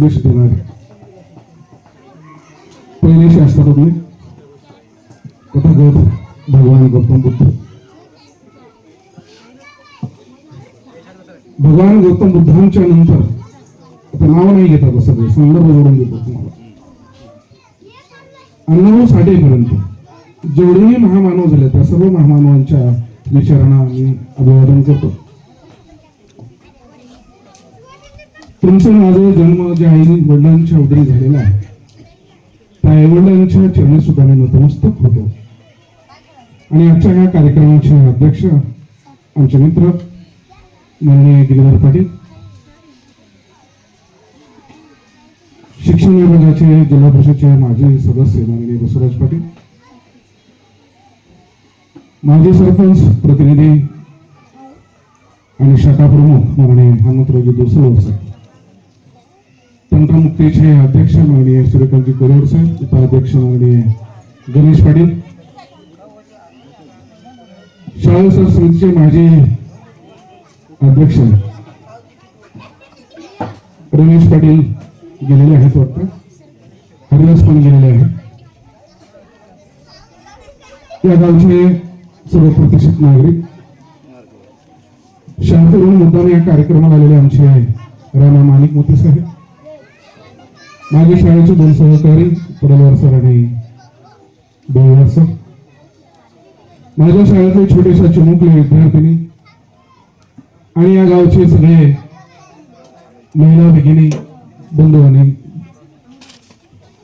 संदेश देणारे. पहिले शास्त्रज्ञ तथागत भगवान गौतम बुद्ध. भगवान गौतम बुद्धांच्या नंतर आता नाव नाही घेतात असं सगळे संदर्भ जोडून देतो तुम्हाला. अण्णाभाऊ साठेपर्यंत जेवढेही महामानव झाले त्या सर्व महामानवांच्या विचारांना आम्ही अभिवादन करतो. तुमचं माझं जन्म जे आई वडिलांच्या उदरी झालेला आहे. त्या आई वडिलांच्या चरणी सुद्धा मी नतमस्तक होतो. आणि आजच्या या कार्यक्रमाचे अध्यक्ष आमचे मित्र माननीय गिरीधर पाटील. शिक्षण विभागाचे जिल्हा परिषदचे माजी सदस्य माननीय बसवराज पाटील. माजी सरपंच प्रतिनिधी आणि शाखा प्रमुख माननीय हनुमंतरावजी दुसरे साहेब. तंत्रमुक्तीचे अध्यक्ष माननीय सूर्यकांतजी गोरेवर साहेब उपाध्यक्ष माननीय गणेश पाटील. शाळा विस्तार समितीचे माजी अध्यक्ष रमेश पाटील गेलेले आहेत वाटतं. हरिदास पण गेलेले आहेत. या गावचे सर्व प्रतिष्ठित नागरिक. शांतरून मुद्दाने या कार्यक्रमाला आलेले आमचे राणा माणिक मोती साहेब. माझ्या शाळेचे दोन सहकारी पडलवार सर आणि डोळवार सर माझ्या शाळेतले छोटेशा चिमुकले विद्यार्थिनी आणि या गावचे सगळे महिला भगिनी बंधू आणि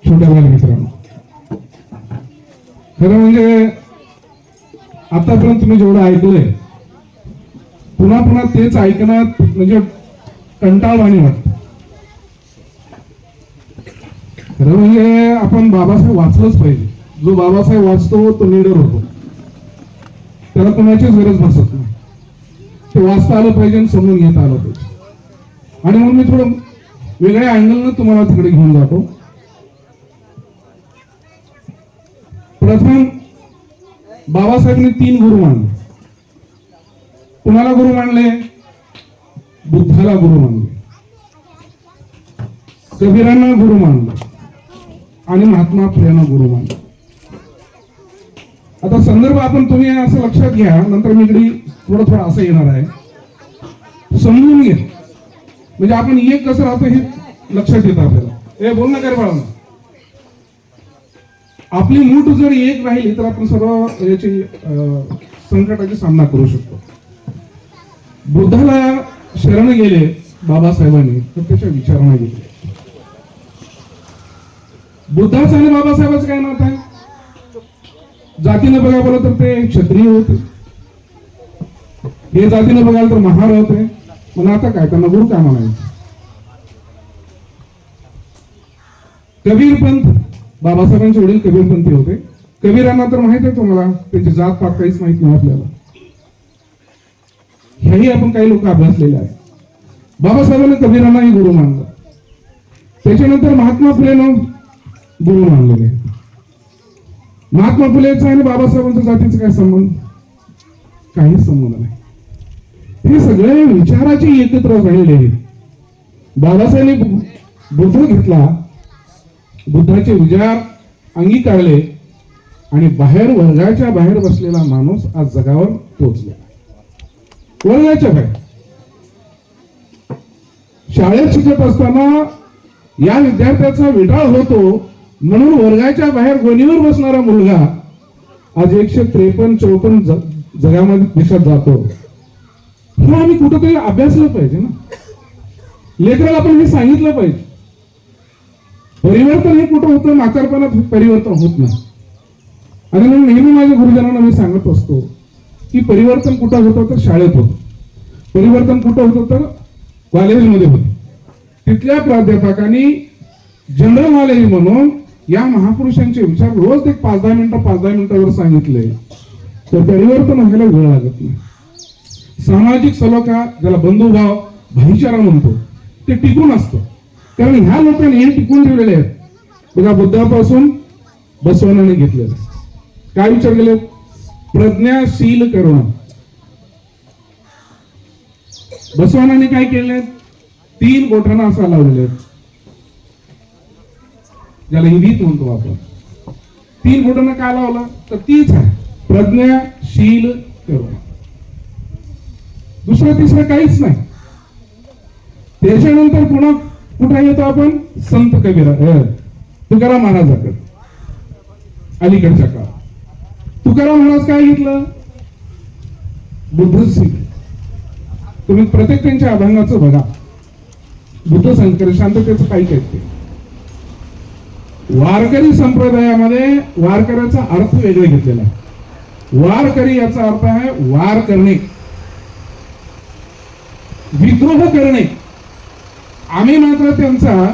छोट्या बाल मित्रांनो खरं म्हणजे आतापर्यंत तुम्ही जेवढं ऐकलंय पुन्हा पुन्हा तेच ऐकण्यात म्हणजे कंटाळवाणी वाटत. खरं म्हणजे आपण बाबासाहेब वाचलंच पाहिजे. जो बाबासाहेब वाचतो तो निडर होतो. त्याला कोणाचीच गरज भासत नाही. ते वाचता आलं पाहिजे आणि समजून घेता आलं पाहिजे. आणि म्हणून मी थोडं वेगळ्या अँगलनं तुम्हाला तिकडे घेऊन जातो. प्रथम बाबासाहेबांनी तीन गुरु मानले. कुणाला गुरु मानले? बुद्धाला गुरु मानले. कबीरांना गुरु मानलं. आणि महात्मा फुलेंना गुरु मानलं. आता संदर्भ आपण तुम्ही असं लक्षात घ्या नंतर मी इकडे थोडं थोडं असं येणार आहे. समजून घ्या. म्हणजे आपण एक कसं राहतो हे लक्षात येतं आपल्याला. ए बोल ना करे बाळा आपली मूठ जर एक राहिली तर आपण सर्व याची अं, संकटाचा सामना करू शकतो. बुद्धाला शरण गेले बाबासाहेबांनी तर त्याच्या विचारणा गेले बुद्धाचं आणि बाबासाहेबाचं काय नात आहे? जातीनं बघा बोला तर ते क्षत्रिय होते. हे जातीनं बघाल तर महार होते. पण आता काय त्यांना गुरु काय म्हणायचं कबीरपंत बाबासाहेबांचे वडील कबीरपंथी होते. कबीरांना तर माहीत आहे तुम्हाला त्यांची जात पात काहीच माहीत नाही आपल्याला. हेही आपण काही लोक अभ्यासलेले आहे बाबासाहेबांनी कबीरांनाही गुरु मानलं. त्याच्यानंतर महात्मा फुलेनं गुरु आणलेले महात्मा फुलेचा आणि बाबासाहेबांच्या जातीचा काय संबंध? काही संबंध नाही. हे सगळे विचाराचे एकत्र राहिले आहेत. बाबासाहेबांनी बुद्ध घेतला बुद्धाचे विचार अंगीकारले आणि बाहेर वर्गाच्या बाहेर बसलेला माणूस आज जगावर पोहोचलेला वर्गाच्या बाहेर. शाळेत शिकत असताना या विद्यार्थ्याचा विटाळ होतो म्हणून वर्गाच्या बाहेर गोणीवर बसणारा मुलगा आज एकशे त्रेपन्न चौपन्न जगामध्ये देशात जातो. हे आम्ही कुठंतरी अभ्यासलं पाहिजे ना? लेकराला आपण हे सांगितलं पाहिजे. परिवर्तन हे कुठं होतं? माकारपणात परिवर्तन होत नाही. आणि म्हणून नेहमी माझ्या गुरुजनांना मी सांगत असतो की परिवर्तन कुठं होतं तर शाळेत होतं. परिवर्तन कुठं होतं तर कॉलेजमध्ये होतं. तिथल्या प्राध्यापकांनी जनरल नॉलेज म्हणून या महापुरुषांचे विचार रोज एक पाच दहा मिनिटं पाच दहा मिनिटावर सांगितले. तर परिवर्तन व्हायला वेळ लागत नाही. सामाजिक सलोखा ज्याला बंधुभाव भाईचारा म्हणतो ते टिकून असतं. कारण ह्या लोकांनी हे टिकून ठेवलेले आहेत. बघा बुद्धापासून बसवण्याने घेतलेलं काय विचार केले? प्रज्ञाशील करुणा. बसवण्याने काय केले तीन गोठ्यांना असा लावलेले आहेत. ज्याला हिंदीत म्हणतो आपण. तीन बोटांना काय लावला? तर तीच आहे. प्रज्ञाशील करुणा. दुसरं तिसरं काहीच नाही. त्याच्यानंतर पुन्हा कुठे येतो आपण? संत कबीरा तुकाराम महाराजाकडे. अलीकडच्या काळात. तुकाराम महाराज काय घेतलं? बुद्ध सिंग तुम्ही प्रत्येक त्यांच्या अभंगाचं बघा. बुद्ध संकर शांततेचं काही काही ते वारकरी संप्रदायामध्ये वारकऱ्याचा अर्थ वेगळे घेतलेला आहे. वारकरी याचा अर्थ आहे वार करणे. विद्रोह करणे. आम्ही मात्र त्यांचा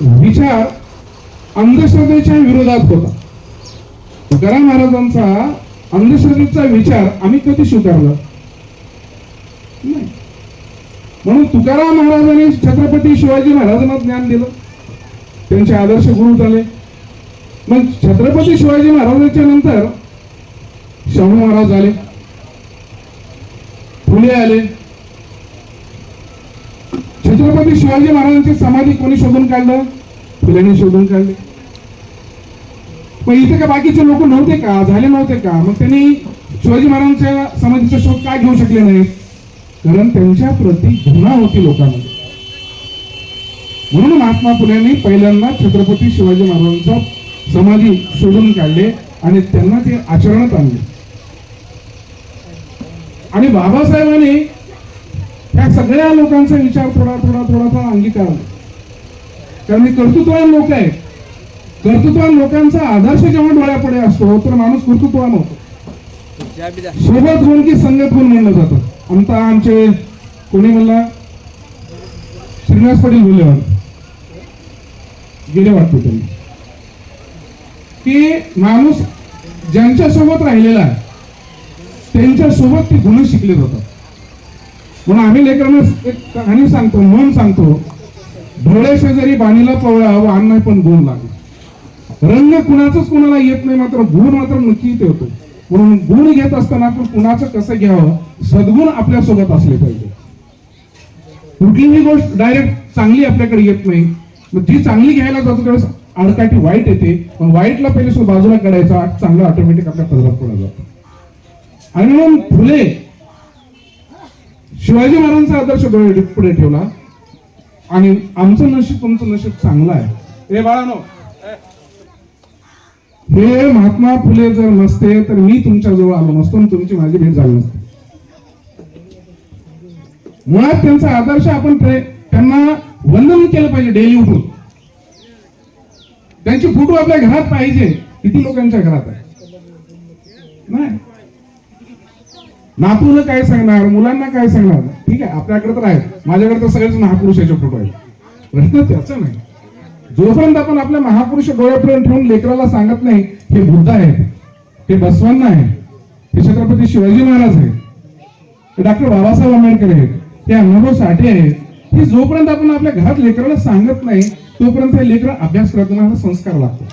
विचार अंधश्रद्धेच्या विरोधात होता. तुकाराम महाराजांचा अंधश्रद्धेचा विचार आम्ही कधी स्वीकारला? नाही. म्हणून तुकाराम महाराजांनी छत्रपती शिवाजी महाराजांना ज्ञान दिलं. त्यांचे आदर्श गुरु झाले मग छत्रपती शिवाजी महाराजांच्या नंतर शाहू महाराज आले. फुले आले. छत्रपती शिवाजी महाराजांची समाधी कोणी शोधून काढलं? फुल्याने शोधून काढले. मग इथे का बाकीचे लोक नव्हते का? झाले नव्हते का? मग त्यांनी शिवाजी महाराजांच्या समाधीचा शोध काय घेऊ शकले नाही कारण त्यांच्या प्रती घृणा होती लोकांमध्ये. म्हणून महात्मा फुलेंनी पहिल्यांदा छत्रपती शिवाजी महाराजांचा समाधी शोधून काढले आणि त्यांना ते आचरणात आणले. आणि बाबासाहेबांनी त्या सगळ्या लोकांचा विचार थोडा थोडा थोडासा अंगीकारला कारण हे कर्तृत्वान लोक आहेत. कर्तृत्वान लोकांचा आदर्श जेव्हा डोळ्यापुढे असतो तर माणूस कर्तृत्वान होतो. सोबत गुण की संगत गुण म्हणलं जातं. आमचा आमचे कोणी म्हणला? श्रीनिवास पाटील बोलले गेले वाटते त्यांना. की माणूस ज्यांच्या सोबत राहिलेला आहे त्यांच्यासोबत गुन्हे गुण शिकले जातात. म्हणून आम्ही लेकरांना एक कहाणी सांगतो म्हणून सांगतो ढोळे शेजारी बाणीला पवळा व अन्नाय पण गुण लागला रंग कुणाचंच कुणाला येत नाही मात्र गुण मात्र नक्की होतो म्हणून गुण घेत असताना आपण कुणाचं कसं घ्यावं? सद्गुण आपल्यासोबत असले पाहिजे. कुठलीही गोष्ट डायरेक्ट चांगली आपल्याकडे येत नाही मग जी चांगली घ्यायला जातो त्यावेळेस अडकाठी वाईट येते. पण वाईटला पहिले सुद्धा बाजूला काढायचा चांगला ऑटोमॅटिक आपल्या पदरात पडला जातो. आणि म्हणून फुले. शिवाजी महाराजांचा आदर्श डोळे पुढे ठेवला. आणि आमचं नशीब तुमचं नशीब चांगलं आहे. हे बाळानो. हे महात्मा फुले जर नसते तर मी तुमच्या जवळ आलो नसतो आणि तुमची माझी भेट झाली नसते. मुळात त्यांचा आदर्श आपण प्रे- त्यांना वंदन केलं पाहिजे डेली उठून. त्यांचे फोटो आपल्या घरात पाहिजे. किती लोकांच्या घरात आहे. नाही. नातूला काय सांगणार? मुलांना काय सांगणार? ठीक आहे आपल्याकडे तर आहे माझ्याकडे तर सगळेच महापुरुषाचे फोटो आहेत. प्रश्न त्याचा नाही. जोपर्यंत आपण आपल्या महापुरुष डोळ्यापर्यंत ठेवून लेकराला सांगत नाही हे बुद्ध आहेत. हे बसवांना आहे हे छत्रपती शिवाजी महाराज आहेत. हे डॉक्टर बाबासाहेब आंबेडकर आहेत. हे अण्णाभाऊ साठे आहेत. हे जोपर्यंत आपण आपल्या घरात लेकराला सांगत नाही तोपर्यंत हे लेकर अभ्यास करताना संस्कार लागतो.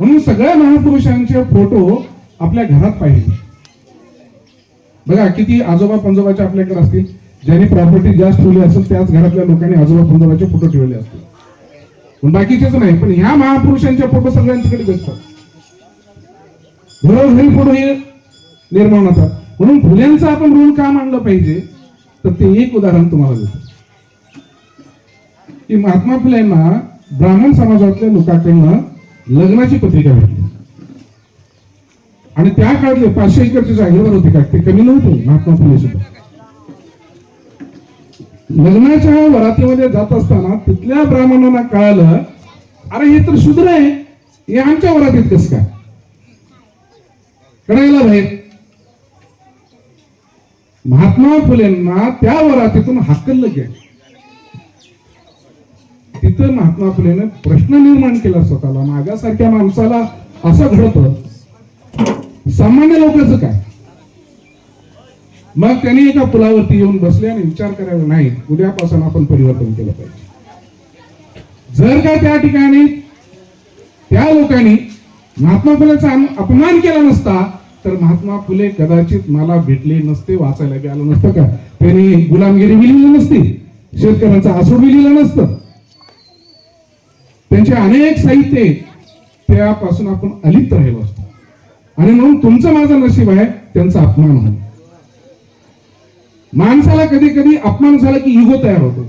म्हणून सगळ्या महापुरुषांचे फोटो आपल्या घरात पाहिजे बघा किती आजोबा पंजोबाचे आपल्याकडे असतील. ज्यांनी प्रॉपर्टी जास्त ठेवली असेल त्याच घरातल्या लोकांनी आजोबा पंजोबाचे फोटो ठेवले असतील. पण बाकीचेच नाही पण ह्या महापुरुषांचे फोटो सगळ्यांच्याकडे भेटतात. घरोघरी फोटो हे निर्माण होतात. म्हणून फुल्यांचं आपण ऋण का मांडलं पाहिजे? तर ते एक उदाहरण तुम्हाला देतो. की महात्मा फुलेंना ब्राह्मण समाजातल्या लोकांकडनं लग्नाची पत्रिका भेटली. आणि त्या काळातले पाचशे एकरचे जागेवर होते का? ते कमी नव्हते महात्मा फुले सुद्धा. लग्नाच्या वरातीमध्ये जात असताना तिथल्या ब्राह्मणांना कळालं अरे हे तर शूद्र आहे हे आमच्या वरातीत कस काय? कळायला बाहेर महात्मा फुलेंना त्या वरातीतून हाकललं गेलं. तिथं महात्मा फुलेनं प्रश्न निर्माण केला स्वतःला. माझ्यासारख्या माणसाला असं घडत सामान्य लोकांचं काय? मग त्यांनी एका पुलावरती येऊन बसले आणि विचार करायला नाही उद्यापासून आपण परिवर्तन केलं पाहिजे. जर का त्या ठिकाणी त्या लोकांनी महात्मा फुलेचा अपमान केला नसता तर महात्मा फुले कदाचित मला भेटले नसते वाचायला बी आलं नसतं का? त्यांनी गुलामगिरी बी लिहिली नसती शेतकऱ्यांचा आसूड बी लिहिलं नसतं. त्यांचे अनेक साहित्य त्यापासून आपण अलिप्त राहिलो असतो. आणि म्हणून तुमचं माझं नशीब आहे त्यांचा अपमान होणं. माणसाला कधी कधी अपमान झाला की युगो तयार होतो.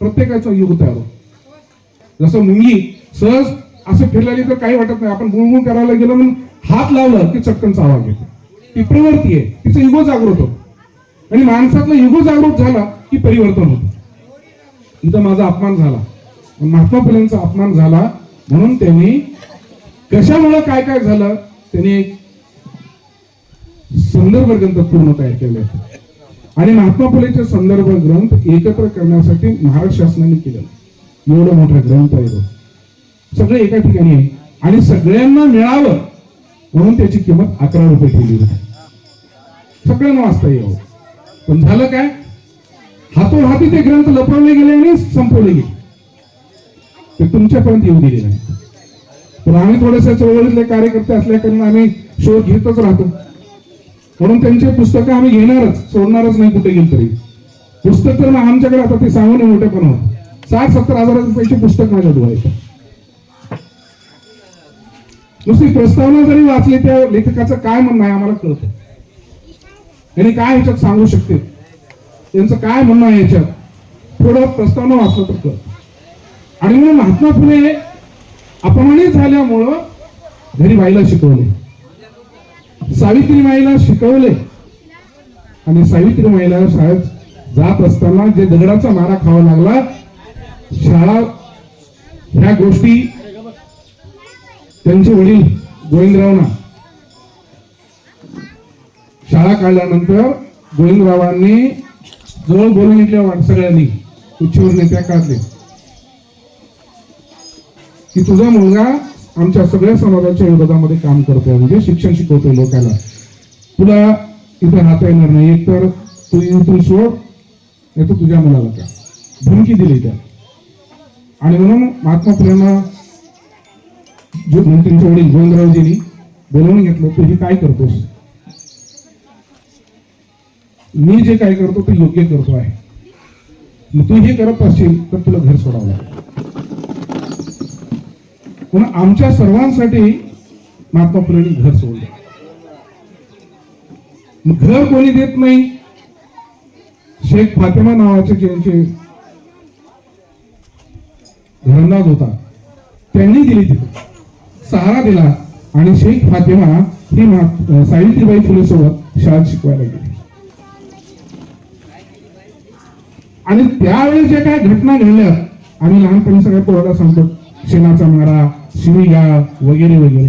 प्रत्येकाचा युग तयार होतो. जसं मुंगी सहज असं फिरलेली तर काही वाटत नाही. आपण गुणगुण करायला गेलो म्हणून हात लावलं की चटकनचा आवाज येतो. ती प्रवृत्ती आहे. तिचं युगो जागृत होतो. आणि माणसातलं युगो जागृत झाला की परिवर्तन होतं. तिथं माझा अपमान झाला. महात्मा फुलेंचा अपमान झाला म्हणून त्यांनी कशामुळे काय काय झालं? त्यांनी एक संदर्भ ग्रंथ पूर्ण तयार केले आणि महात्मा फुलेचे संदर्भ ग्रंथ एकत्र करण्यासाठी महाराष्ट्र शासनाने केलं एवढं मोठा ग्रंथ आहे सगळे एका ठिकाणी आहे. आणि सगळ्यांना मिळावं म्हणून त्याची किंमत अकरा रुपये ठेवली होती. सगळ्यांना वाचता यावं. पण झालं काय? हातोहाती ते ग्रंथ लपवले गेले आणि संपवले गेले. ते तुमच्यापर्यंत येऊ दिले नाही पण आम्ही थोडेसे चळवळीतले कार्यकर्ते असल्याकडून आम्ही शोध घेतच राहतो. म्हणून त्यांचे पुस्तकं आम्ही घेणारच सोडणारच नाही कुठे गेली तरी. पुस्तक तर मग आमच्याकडे आता ते सांगून मोठे पण होत. साठ सत्तर हजार रुपयाचे पुस्तक माझ्या डोळ्यात. नुसती प्रस्तावना जरी वाचली त्या लेखकाचं काय म्हणणं आहे आम्हाला कळतं त्यांनी काय ह्याच्यात सांगू शकते? त्यांचं काय म्हणणं आहे याच्यात थोडं प्रस्तावना वाचलं तर कळत. आणि मग महात्मा फुले अपमानित झाल्यामुळं घरी बाईला शिकवले. सावित्रीबाईला शिकवले. आणि सावित्रीमाईला शाळेत जात असताना जे दगडाचा मारा खावा लागला शाळा ह्या गोष्टी त्यांचे वडील गोविंदरावना. शाळा काढल्यानंतर गोविंदरावांनी जवळ बोलून घेतल्या वाट सगळ्यांनी. उच्चवर नेत्या काढले. की तुझा मुलगा आमच्या सगळ्या समाजाच्या विरोधामध्ये काम करतोय म्हणजे शिक्षण शिकवतोय लोकांना तुला इथं राहता येणार नाही. एक तर तू इथून सोड नाही तर तुझ्या मुलाला का धमकी दिली त्या. आणि म्हणून महात्मा प्रेरणा जो त्यांचे वडील गोविंदरावजींनी बोलवून घेतलं तू हे काय करतोस? मी जे काय करतो ते योग्य करतो आहे. मग तू हे करत असशील तर तुला घर सोडावं लागेल. आमच्या सर्वांसाठी महात्मा फुलेंनी घर सोडलं मग घर कोणी देत नाही? शेख फातिमा नावाचे ज्यांचे घरंदाज होता त्यांनी दिली तिथे. सहारा दिला आणि शेख फातिमा ही सावित्रीबाई फुले सोबत शाळेत शिकवायला गेली. आणि त्यावेळी जे काय घटना घडल्या आम्ही लहानपणी सगळ्या पोराला सांगतो शेणाचा मारा शिवीगा वगैरे वगैरे.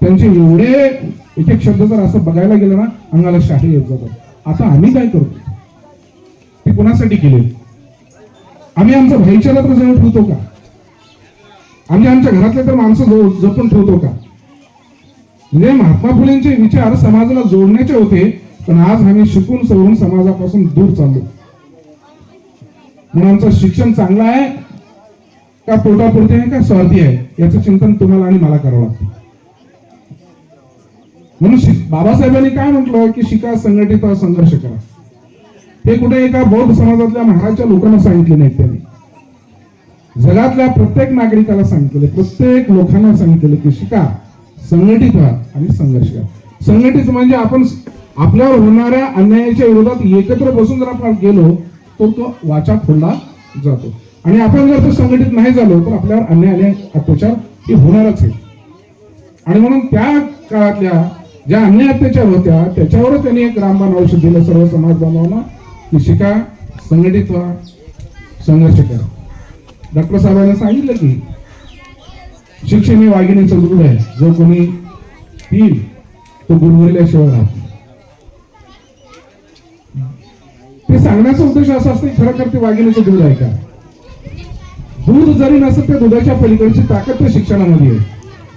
त्यांचे एवढे एक एक शब्द जर असं बघायला गेलं ना अंगाला शाही येत जातात आता आम्ही काय करतो ते कोणासाठी केले? आम्ही आमचा भाईचारा तर जवळ ठेवतो का? आम्ही आमच्या घरातले तर माणसं जवळ जपून ठेवतो का? म्हणजे महात्मा फुलेंचे विचार समाजाला जोडण्याचे होते पण आज आम्ही शिकून सवरून समाजापासून दूर चाललो. म्हणून आमचं शिक्षण चांगलं आहे का पोटापुरते आहे का स्वार्थी आहे याचं चिंतन तुम्हाला आणि मला करावं लागतं. म्हणून शिक- बाबासाहेबांनी काय म्हटलं की शिका संघटित संघर्ष करा. हे कुठे एका बौद्ध समाजातल्या महाराजच्या लोकांना सांगितले नाहीत त्यांनी. जगातल्या प्रत्येक नागरिकाला सांगितलं प्रत्येक लोकांना सांगितलं की शिका संघटित व्हा आणि संघर्ष करा. संघटित म्हणजे आपण आपल्यावर होणाऱ्या अन्यायाच्या विरोधात एकत्र बसून जर आपण गेलो तर तो वाचा फोडला जातो. आणि आपण जर तो संघटित नाही झालो तर आपल्यावर अन्याय अन्याय अत्याचार हे होणारच आहे आणि म्हणून त्या काळातल्या ज्या अन्याय अत्याचार होत्या त्याच्यावरच त्यांनी एक रामबाण औषध दिलं सर्व समाज बांधवांना की शिका संघटित व्हा संघर्ष करा. डॉक्टर साहेबांनी सांगितलं की शिक्षण हे वाघिणीचं दूध आहे. जो कोणी पिईल तो गुरगुरल्याशिवाय राहतो. ते सांगण्याचा उद्देश असा असतो खरं खरं ते वाघिणीचं दूध आहे का? दूध जरी नसत त्या दुधाच्या पलीकडची ताकद त्या शिक्षणामध्ये आहे.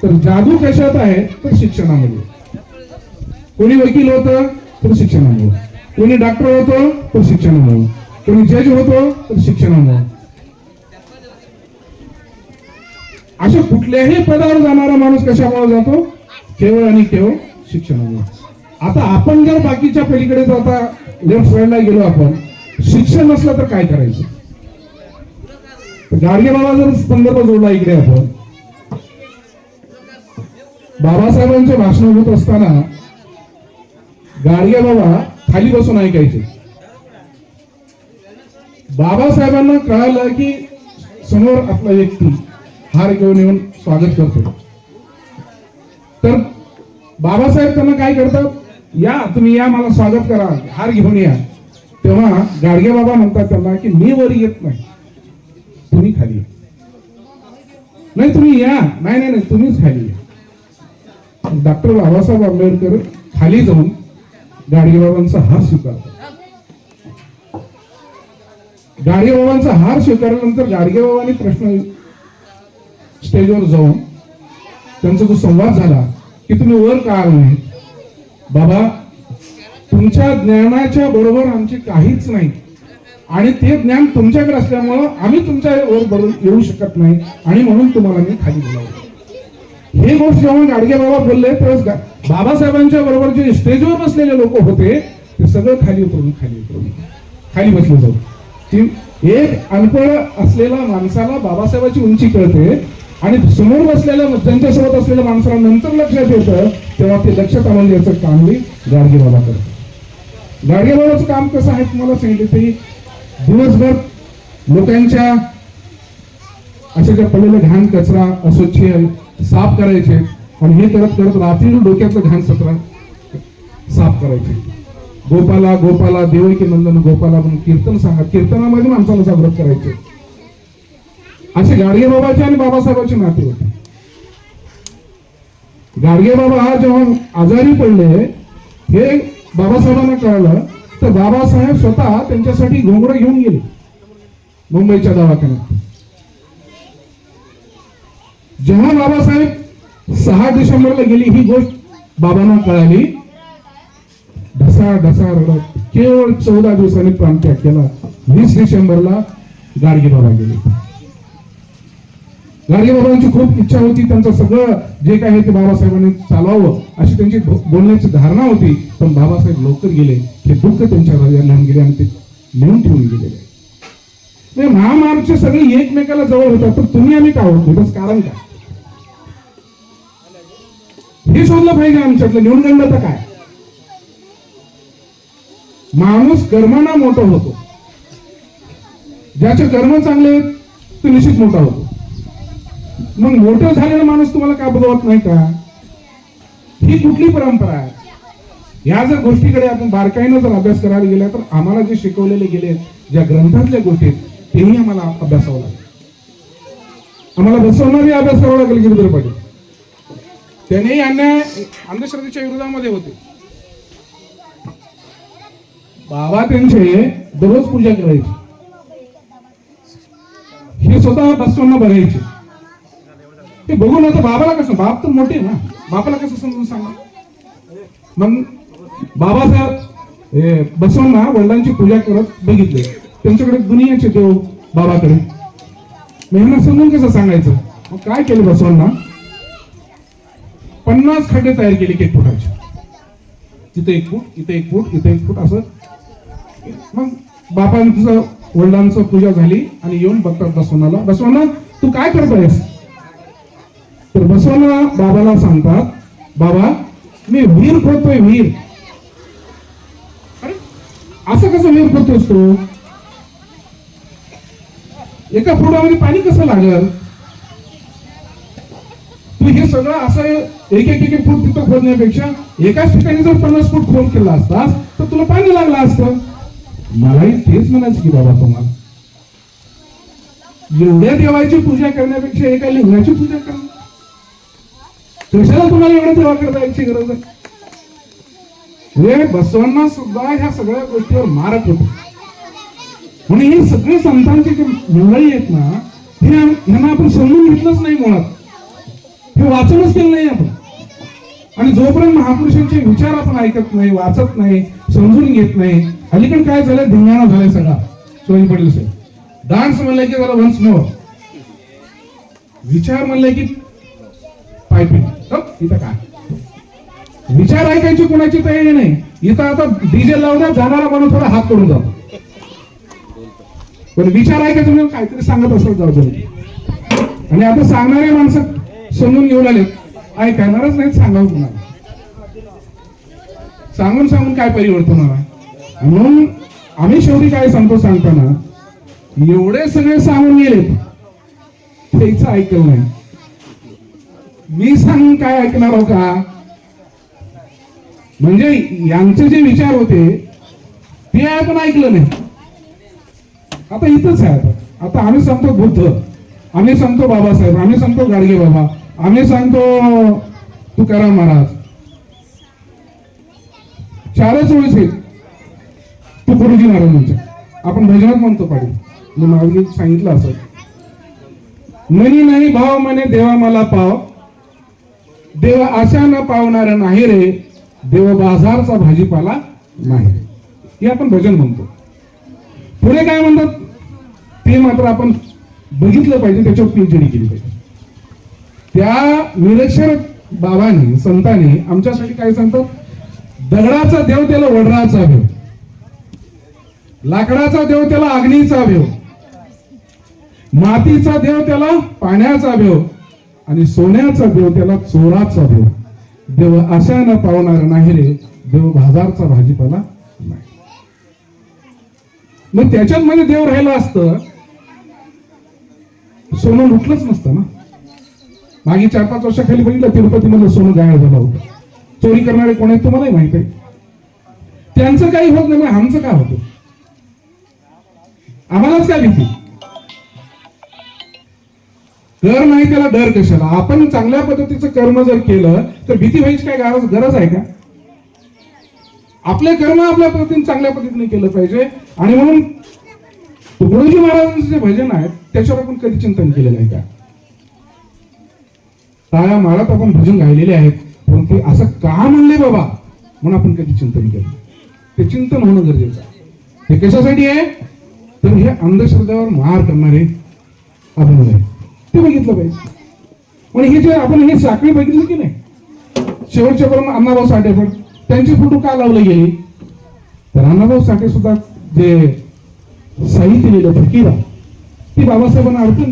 तर जादू कशात आहे? तर शिक्षणामध्ये. कोणी वकील होतं तर शिक्षणामुळे कोणी डॉक्टर होतो तर शिक्षणामुळे कोणी जज होतो तर शिक्षणामुळे अशा कुठल्याही पदावर जाणारा माणूस कशामुळे जातो? केवळ आणि केवळ शिक्षणामुळे. आता आपण जर बाकीच्या पलीकडे जर आता लेफ्ट साईडला गेलो आपण शिक्षण नसलं तर काय करायचं? तर गाडगे बाबा जर संदर्भ जोडला इकडे आपण. बाबासाहेबांचे भाषण होत असताना गाडगे बाबा खाली बसून ऐकायचे. बाबासाहेबांना कळालं की समोर आपला व्यक्ती हार घेऊन येऊन स्वागत करतो. तर बाबासाहेब त्यांना काय करतात? या तुम्ही या मला स्वागत करा. हार घेऊन या. तेव्हा गाडगे बाबा म्हणतात त्यांना की मी वर येत नाही. तुम्ही खाली या. नाही तुम्ही या. नाही नाही नाही तुम्हीच खाली या. डॉक्टर बाबासाहेब आंबेडकर खाली जाऊन गाडगे बाबांचा हार स्वीकारतात. गाडगे बाबांचा हार स्वीकारल्यानंतर गाडगे बाबांनी प्रश्न स्टेजवर जाऊन त्यांचा जो संवाद झाला की तुम्ही वर का नाही? बाबा तुमच्या ज्ञानाच्या बरोबर आमची काहीच नाही. आणि ते ज्ञान तुमच्याकडे असल्यामुळं आम्ही तुमच्या वर बरोबर येऊ शकत नाही आणि म्हणून तुम्हाला मी खाली बोलावलं. हे गोष्ट जेव्हा गाडगे बाबा बोलले तेव्हाच बाबासाहेबांच्या बरोबर जे स्टेजवर बसलेले लोक होते ते सगळं खाली उतरून खाली उतरून खाली बसले जाऊ एक अनपळ असलेला माणसाला बाबासाहेबांची उंची कळते आणि समोर बसलेल्या त्यांच्यासोबत असलेल्या माणसाला नंतर लक्षात येतं तेव्हा ते लक्षात आणून द्यायचं काम मी गाडगे बाबा करतो. गाडगे बाबाचं काम कसं आहे तुम्हाला सांगितलं ते दिवसभर लोकांच्या असे ज्या पडलेले घाण कचरा अस्वच्छ साफ करायचे आणि हे करत करत रात्री डोक्यातलं घाण सत्रा साफ करायचे. गोपाला गोपाला देवकी नंदन गोपाला म्हणून कीर्तन सांगा कीर्तनामध्ये माणसाला जागृत करायचे. असे गाडगे बाबाचे आणि बाबासाहेबांचे नाते होते. गाडगे बाबा जेव्हा आजारी पडले हे बाबासाहेबांना कळलं तर बाबासाहेब स्वतः त्यांच्यासाठी घोंगडं घेऊन गेले मुंबईच्या दवाखान्यात. जेव्हा बाबासाहेब सहा डिसेंबरला गेली ही गोष्ट बाबांना कळाली. ढसा ढसा रडत केवळ चौदा दिवसांनी प्रांत्याग केला. वीस डिसेंबरला गाडगे बाबा गेले. बाबांची खूप इच्छा होती त्यांचं सगळं जे काय आहे ते बाबासाहेबांनी चालवावं अशी त्यांची बोलण्याची धारणा होती. पण बाबासाहेब लवकर गेले. हे दुःख त्यांच्या हृदयात गेले आणि ते लिहून ठेवून गेलेले म्हणजे महामार्गचे सगळे एकमेकाला जवळ होतात. तर तुम्ही आम्ही का होतो त्याच कारण काय? हे शोधलं पाहिजे आमच्यातलं. न्यूनगंड काय? माणूस कर्माना मोठा होतो. ज्याचे कर्म चांगले आहेत तो निश्चित मोठा होतो. मग मोठं झालेला माणूस तुम्हाला का बघवत नाही का? ही कुठली परंपरा आहे? या जर गोष्टीकडे आपण बारकाईनं जर अभ्यास करायला गेला तर आम्हाला जे शिकवलेले गेले ज्या ग्रंथातल्या गोष्टी आहेत, तेही आम्हाला अभ्यासावं लागेल. आम्हाला बसवणारी अभ्यास करावा लागेल गिरीधर पाटील. त्यानेही अन्याय अंधश्रद्धेच्या विरोधामध्ये होते. बाबा त्यांचे दररोज पूजा करायची. हे स्वतः बसवांना बघायचे. ते बघून आता बाबाला कसं बाप तर मोठे ना. बापाला कसं समजून सांगा? मग बाबासाहेब हे बसवांना वडिलांची पूजा करत बघितले. त्यांच्याकडे दुनियाचे देव बाबाकडे. मेहनत समजून कसं सांगायचं? मग काय केलं बसवांना? पन्नास खड्डे तयार केले एक फुटाचे. तिथे एक फूट इथे एक फूट इथे एक फूट असं. मग बापांचं वडिलांचं पूजा झाली आणि येऊन बघतात बसवनाला बसवना तू काय करतोयस? तर बाबाला सांगतात बाबा मी वीर खोदतोय वीर. अरे असं कसं वीर खोदतोस तू? एका फुटामध्ये पाणी कसं लागल? तू हे सगळं असं एक एक एक फूट तिथं खोदण्यापेक्षा एकाच ठिकाणी जर पन्नास फूट खोल केला असतास तर तुला पाणी लागलं असतं. मलाही तेच म्हणायचं की बाबा तुम्हाला. एवढ्या देवाची पूजा करण्यापेक्षा एका लिंगाची पूजा करणं कशाला तुम्हाला एवढं देवाकडे जायची गरज आहे? हे बसवांना सुद्धा ह्या सगळ्या गोष्टीवर मारत होते म्हणून हे सगळे संतांची जी मंडळी आहेत ना हे यांना आपण समजून घेतलंच नाही मुळात. हे वाचनच केलं नाही आपण. आणि जोपर्यंत महापुरुषांचे विचार आपण ऐकत नाही वाचत नाही समजून घेत नाही अलीकडे काय झालंय? धिंगाणा झालाय सगळा. सोयी पडेल साहेब डान्स म्हणलं की जरा वन्स मोर विचार म्हणले की इथं का? विचार ऐकायची कुणाची तयारी नाही. इथं आता डीजे लावला जाणारा माणूस थोडा हात करून जातो. पण विचार ऐकायचं म्हणून काहीतरी सांगत असत जाऊ तुम्ही. आणि आता सांगणारे माणसं समजून घेऊन आले ऐकणारच नाहीत सांगावं कुणाला. सांगून सांगून काय परिवर्तन होणार? म्हणून आम्ही शेवटी काय सांगतो सांगताना एवढे सगळे सांगून गेले त्याचं ऐकलं नाही. मी सांगून काय ऐकणार हो का? म्हणजे यांचे जे विचार होते ते आपण ऐकलं नाही. आता इथंच आहे आता. आता आम्ही सांगतो बुद्ध आम्ही सांगतो बाबासाहेब आम्ही सांगतो गाडगे बाबा आम्ही सांगतो तुकाराम महाराज. चारच ओळीचे तू गुरुजी महाराजांच्या आपण भजनात म्हणतो पाडी मी मागे सांगितलं असं. मनी नाही भाव म्हणे देवा मला पाव. देव आशा न पावणार नाही रे देव बाजारचा भाजीपाला नाही हे आपण भजन म्हणतो. पुढे काय म्हणतात? ते मात्र आपण बघितलं पाहिजे त्याच्यावर पिंचडी केली पाहिजे. त्या निरक्षर बाबांनी संतांनी आमच्यासाठी काय सांगतात? दगडाचा देव त्याला वडराचा भेव लाकडाचा देव त्याला अग्नीचा भेव मातीचा देव त्याला पाण्याचा भेव आणि सोन्याचा देव त्याला चोराचा देव. देव अशा न पावणार नाही रे. देव बाजारचा भाजीपाला नाही. मग त्याच्यात मध्ये देव राहिलं असतं. सोनं लुटलंच नसतं ना. मागे चार पाच वर्षाखाली बघितलं तिरुपतीमध्ये सोनं गायब झालं होतं. चोरी करणारे कोण आहेत तुम्हालाही माहीत आहे. त्यांचं काही होत नाही मग आमचं काय होतं? आम्हालाच काय भीती? दर नाही त्याला डर कशाला? आपण चांगल्या पद्धतीचं कर्म जर केलं तर भीती व्हायची काय गरज गरज आहे का? आपले कर्म आपल्या पद्धतीने चांगल्या पद्धतीने केलं पाहिजे. आणि म्हणून गुरुजी महाराजांचे जे भजन आहेत त्याच्यावर आपण कधी चिंतन केलं नाही का? टाळ्या माळात आपण भजन गायलेले आहेत परंतु असं का म्हणले बाबा? म्हणून आपण कधी चिंतन केलं ते चिंतन होणं गरजेचं आहे. हे कशासाठी आहे? तर हे अंधश्रद्धेवर मार करणारे अभिनव आहे ते बघितलं पाहिजे. पण हे जे आपण हे साखळी बघितली की नाही? शेवटच्या पर्यंत अण्णाभाऊ साठे पण त्यांचे फोटो का लावले गेले? तर अण्णाभाऊ साठे सुद्धा जे साहित्य लिहिलं फकीरा ती बाबासाहेबांना अडचण